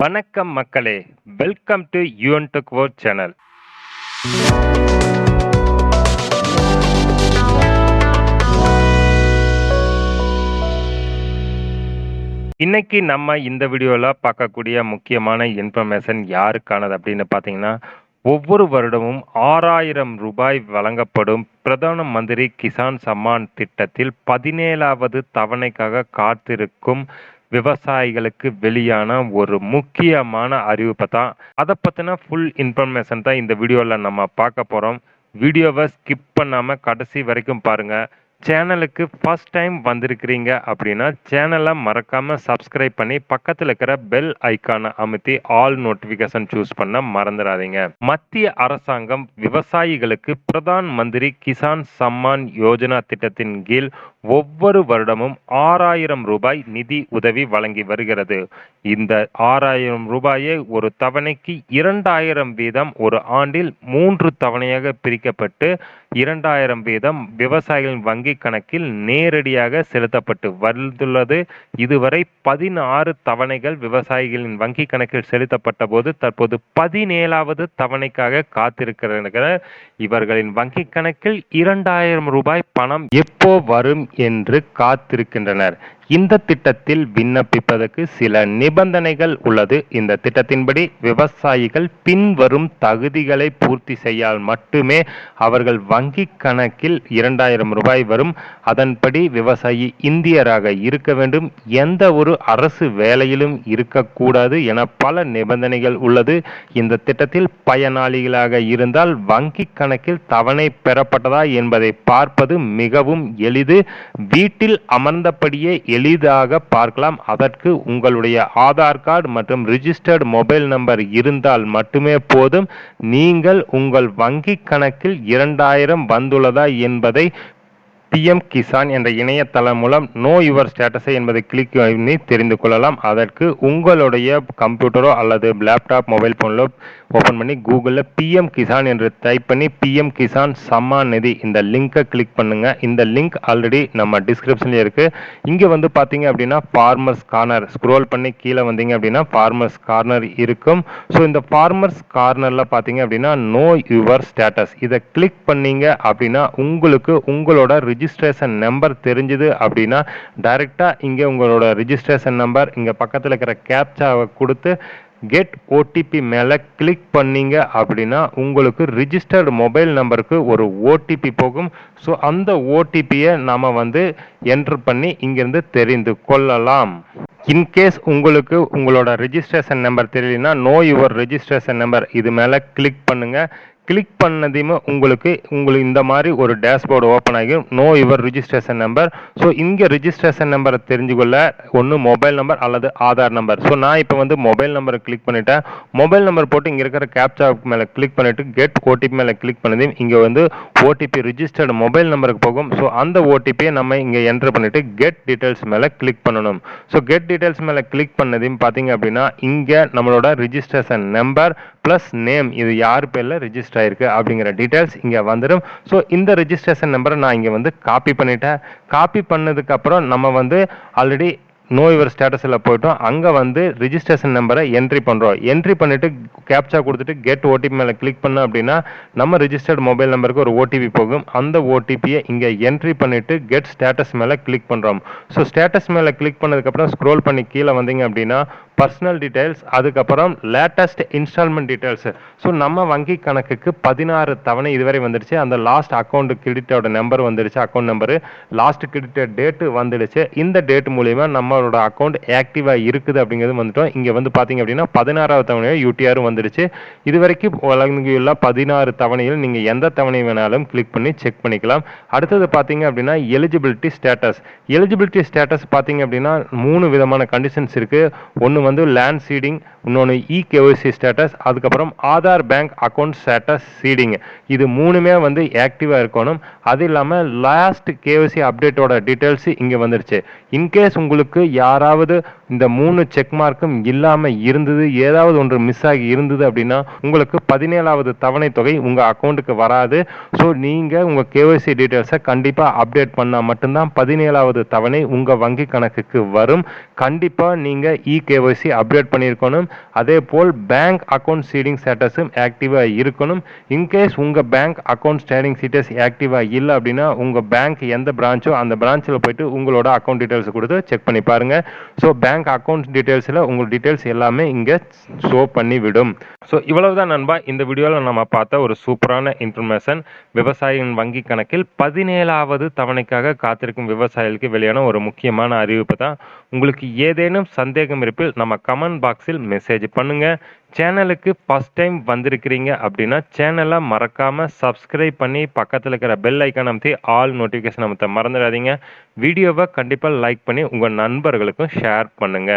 வணக்கம் மக்களே. Welcome to UN tech world channel இன்னைக்கு நம்ம இந்த வீடியோவில் பார்க்கக்கூடிய முக்கியமான இன்ஃபர்மேஷன் யாருக்கானது அப்படின்னு பார்த்தீங்கன்னா ஒவ்வொரு வருடமும் ஆறாயிரம் ரூபாய் வழங்கப்படும் பிரதான மந்திரி கிசான் சம்மான் திட்டத்தில் பதினேழாவது தவணைக்காக காத்திருக்கும் விவசாயிகளுக்கு வெளியான ஒரு முக்கியமான அறிவிப்பை தான். அதை பற்றின ஃபுல் இன்ஃபர்மேஷன் தான் இந்த வீடியோவில் நம்ம பார்க்க போகிறோம் வீடியோவை ஸ்கிப் பண்ணாமல் கடைசி வரைக்கும் பாருங்கள் சேனலுக்கு ஃபர்ஸ்ட் டைம் வந்திருக்கிறீங்க அப்படின்னா சேனலை மறக்காமல் சப்ஸ்கிரைப் பண்ணி பக்கத்தில் இருக்கிற பெல் ஐக்கானை அமுத்தி ஆல் நோட்டிஃபிகேஷன் சூஸ் பண்ண மறந்துடாதீங்க. மத்திய அரசாங்கம் விவசாயிகளுக்கு பிரதான் மந்திரி கிசான் சம்மான் யோஜனா திட்டத்தின் கீழ் ஒவ்வொரு வருடமும் ஆறாயிரம் ரூபாய் நிதி உதவி வழங்கி வருகிறது. இந்த ஆறாயிரம் ரூபாயை ஒரு தவணைக்கு இரண்டாயிரம் வீதம் ஒரு ஆண்டில் மூன்று தவணையாக பிரிக்கப்பட்டு இரண்டாயிரம் வீதம் விவசாயிகளின் வங்கி கணக்கில் நேரடியாக செலுத்தப்பட்டு வந்துள்ளது. இதுவரை பதினாறு தவணைகள் விவசாயிகளின் வங்கி கணக்கில் செலுத்தப்பட்ட போது தற்போது பதினேழாவது தவணைக்காக காத்திருக்கிறார்கள் இவர்களின் வங்கி கணக்கில் இரண்டாயிரம் ரூபாய் பணம் எப்போ வரும் என்று காத்திருக்கின்றனர். இந்த திட்டத்தில் விண்ணப்பிப்பதற்கு சில நிபந்தனைகள் உள்ளது. இந்த திட்டத்தின்படி விவசாயிகள் பின்வரும் தகுதிகளை பூர்த்தி செய்யால் மட்டுமே அவர்கள் வங்கி கணக்கில் இரண்டாயிரம் ரூபாய் வரும். அதன்படி விவசாயி இந்தியராக இருக்க வேண்டும். எந்த ஒரு அரசு வேலையிலும் இருக்கக்கூடாது என பல நிபந்தனைகள் உள்ளது. இந்த திட்டத்தில் பயனாளிகளாக இருந்தால் வங்கி கணக்கில் தவணை பெறப்பட்டதா என்பதை பார்ப்பது மிகவும் எளிது. வீட்டில் அமர்ந்தபடியே எளிதாக பார்க்கலாம். அதற்கு உங்களுடைய ஆதார் கார்டு மற்றும் ரிஜிஸ்டர்டு மொபைல் நம்பர் இருந்தால் மட்டுமே போதும். நீங்கள் உங்கள் வங்கி கணக்கில் இரண்டாயிரம் வந்துள்ளதா என்பதை பிஎம் கிசான் என்ற இணையதளம் மூலம் நோ யுவர் ஸ்டேட்டஸை என்பதை கிளிக் பண்ணி தெரிந்து கொள்ளலாம். அதற்கு உங்களுடைய கம்ப்யூட்டரோ அல்லது லேப்டாப் மொபைல் ஃபோனிலோ ஓப்பன் பண்ணி கூகுளில் பிஎம் கிசான் என்று டைப் பண்ணி பிஎம் கிசான் சம்மான் நிதி இந்த லிங்கை கிளிக் பண்ணுங்கள் இந்த லிங்க் ஆல்ரெடி நம்ம டிஸ்கிரிப்ஷன்லேயே இருக்குது இங்கே வந்து பார்த்தீங்க அப்படின்னா ஃபார்மர்ஸ் கார்னர் ஸ்க்ரோல் பண்ணி கீழே வந்தீங்க அப்படின்னா ஃபார்மர்ஸ் கார்னர் இருக்கும். ஸோ இந்த ஃபார்மர்ஸ் கார்னரில் பார்த்தீங்க அப்படின்னா நோ யுவர் ஸ்டேட்டஸ் இதை கிளிக் பண்ணீங்க அப்படின்னா உங்களுக்கு உங்களோட ரிஜிஸ்ட்ரேஷன் நம்பர் தெரிஞ்சுது அப்படின்னா டைரெக்டாக இங்கே உங்களோட ரிஜிஸ்ட்ரேஷன் நம்பர் இங்கே பக்கத்தில் இருக்கிற கேப்சாவை கொடுத்து கெட் ஓடிபி மேலே கிளிக் பண்ணீங்க அப்படின்னா உங்களுக்கு ரிஜிஸ்டர்டு மொபைல் நம்பருக்கு ஒரு ஓடிபி போகும். ஸோ அந்த ஓடிபியை நாம் வந்து என்ட்ரு பண்ணி இங்கேருந்து தெரிந்து கொள்ளலாம். இன்கேஸ் உங்களுக்கு உங்களோட ரிஜிஸ்ட்ரேஷன் நம்பர் தெரியலனா நோ யுவர் ரிஜிஸ்ட்ரேஷன் நம்பர் இது மேலே கிளிக் பண்ணுங்கள் கிளிக் பண்ணதையுமே உங்களுக்கு உங்களுக்கு இந்த மாதிரி ஒரு டேஷ்போர்டு ஓப்பன் ஆகிடும் know your registration number so இங்கே ரிஜிஸ்ட்ரேஷன் நம்பரை தெரிஞ்சுக்கொள்ள ஒன்று மொபைல் நம்பர் அல்லது ஆதார் நம்பர் ஸோ நான் இப்போ வந்து மொபைல் நம்பரை கிளிக் பண்ணிட்டேன். மொபைல் நம்பர் போட்டு இங்கே இருக்கிற கேப்சா மேலே கிளிக் பண்ணிவிட்டு கெட் ஓடிபி மேலே கிளிக் பண்ணதையும் இங்கே வந்து ஓடிபி ரிஜிஸ்டர்டு மொபைல் நம்பருக்கு போகும். ஸோ அந்த ஓடிபியை நம்ம இங்கே என்ட்ரு பண்ணிவிட்டு கெட் டீட்டெயில்ஸ் மேலே கிளிக் பண்ணணும். ஸோ கெட் டீட்டெயில்ஸ் மேலே கிளிக் பண்ணதையும் பார்த்தீங்க அப்படின்னா இங்கே நம்மளோட ரிஜிஸ்ட்ரேஷன் நம்பர் ப்ளஸ் நேம் இது யார் பேரில் ரிஜிஸ்டர் ஆயிருக்கு அப்படிங்கிற டீட்டெயில்ஸ் இங்கே வந்துடும் ஸோ இந்த ரிஜிஸ்ட்ரேஷன் நம்பரை நான் இங்கே வந்து காப்பி பண்ணிட்டேன். காப்பி பண்ணதுக்கப்புறம் நம்ம வந்து ஆல்ரெடி நோய்வர் ஸ்டேட்டஸில் போயிட்டோம். அங்கே வந்து ரிஜிஸ்ட்ரேஷன் நம்பரை என்ட்ரி பண்ணுறோம் என்ட்ரி பண்ணிவிட்டு கேப்சா கொடுத்துட்டு கெட் ஓடிபி மேலே கிளிக் பண்ணோம் அப்படின்னா நம்ம ரிஜிஸ்டர்ட் மொபைல் நம்பருக்கு ஒரு ஓடிபி போகும். அந்த ஓடிபியை இங்கே என்ட்ரி பண்ணிவிட்டு கெட் ஸ்டேட்டஸ் மேலே கிளிக் பண்ணுறோம் ஸோ ஸ்டேட்டஸ் மேலே கிளிக் பண்ணதுக்கப்புறம் ஸ்க்ரோல் பண்ணி கீழே வந்தீங்க அப்படின்னா பர்சனல் டீட்டெயில்ஸ் அதுக்கப்புறம் லேட்டஸ்ட் இன்ஸ்டால்மெண்ட் டீட்டெயில்ஸ் ஸோ நம்ம வங்கி கணக்குக்கு பதினாறு தவணை இதுவரை வந்துடுச்சு. அந்த லாஸ்ட் அக்கௌண்ட் கிரெடிட்டோட நம்பர் வந்துடுச்சு. Account number last credit date வந்துடுச்சு. இந்த டேட் மூலிமா நம்மளோட அக்கௌண்ட் ஆக்டிவாக இருக்குது அப்படிங்கிறது வந்துட்டோம். இங்கே வந்து பார்த்தீங்க அப்படின்னா பதினாறாவது தவணையாக யூடிஆரும் வந்துடுச்சு. இது வரைக்கும் வழங்கியுள்ள பதினாறு தவணையில் நீங்கள் எந்த தவணை வேணாலும் கிளிக் பண்ணி செக் பண்ணிக்கலாம். அடுத்தது பார்த்தீங்க அப்படின்னா எலிஜிபிலிட்டி ஸ்டேட்டஸ் எலிஜிபிலிட்டி ஸ்டேட்டஸ் பார்த்தீங்க அப்படின்னா மூணு விதமான கண்டிஷன்ஸ் இருக்குது ஒன்று வந்து லேண்ட் சீடிங் இன்னொன்று இ கேஒய்சி ஸ்டேட்டஸ் அதுக்கப்புறம் Aadhaar bank account status seeding இது மூணுமே வந்து ஆக்டிவாக இருக்கணும். அது இல்லாமல் லாஸ்ட் கேஒய்சி அப்டேட்டோட டீட்டெயில்ஸ் இங்கே வந்துருச்சு. இன்கேஸ் உங்களுக்கு யாராவது இந்த மூணு செக் மார்க்கும் இல்லாமல் இருந்தது ஏதாவது ஒன்று மிஸ் ஆகி இருந்தது அப்படின்னா உங்களுக்கு பதினேழாவது தவணை தொகை உங்கள் அக்கௌண்ட்டுக்கு வராது. ஸோ நீங்கள் உங்கள் கேஒய்சி டீட்டெயில்ஸை கண்டிப்பாக அப்டேட் பண்ணால் மட்டும்தான் பதினேழாவது தவணை உங்கள் வங்கி கணக்குக்கு வரும். கண்டிப்பாக நீங்கள் இ கேஒய்சி அப்டேட் பண்ணியிருக்கணும். அதே போல் பேங்க் அக்கௌண்ட் சீடிங் ஸ்டேட்டஸும் ஆக்டிவாக இருக்கணும். இன்கேஸ் உங்கள் பேங்க் அக்கௌண்ட் ஸ்டேடிங் ஸ்டேட்டஸ் ஆக்டிவாக இல்லை அப்படின்னா உங்கள் பேங்க் எந்த பிரான்ச்சோ அந்த பிரான்ச்சில் போயிட்டு உங்களோட அக்கௌண்ட் டீட்டெயில்ஸ் கொடுத்து செக் பண்ணி பாருங்கள் ஸோ பேங்க் அக்கௌண்ட் டீட்டெயில்ஸில் உங்கள் டீட்டெயில்ஸ் எல்லாமே இங்கே ஷோ பண்ணி விடும் ஸோ இவ்வளவுதான் நண்பா. இந்த வீடியோவில் நம்ம பார்த்த ஒரு சூப்பரான இன்ஃபர்மேஷன் விவசாயியின் வங்கி கணக்கில் பதினேழாவது தவணைக்காக காத்திருக்கும் விவசாயிகளுக்கு வெளியான ஒரு முக்கியமான அறிவிப்பு தான். உங்களுக்கு ஏதேனும் சந்தேகம் இருப்பில் நம்ம கமெண்ட் பாக்ஸில் மெசேஜ் பண்ணுங்க. சேனலுக்கு ஃபஸ்ட் டைம் வந்திருக்கிறீங்க அப்படின்னா சேனலை மறக்காம சப்ஸ்கிரைப் பண்ணி பக்கத்தில் இருக்கிற பெல் ஐக்கான் அமைத்து ஆல் நோட்டிஃபிகேஷன் அமைத்த மறந்துடாதீங்க. வீடியோவை கண்டிப்பாக லைக் பண்ணி உங்கள் நண்பர்களுக்கும் ஷேர் பண்ணுங்க.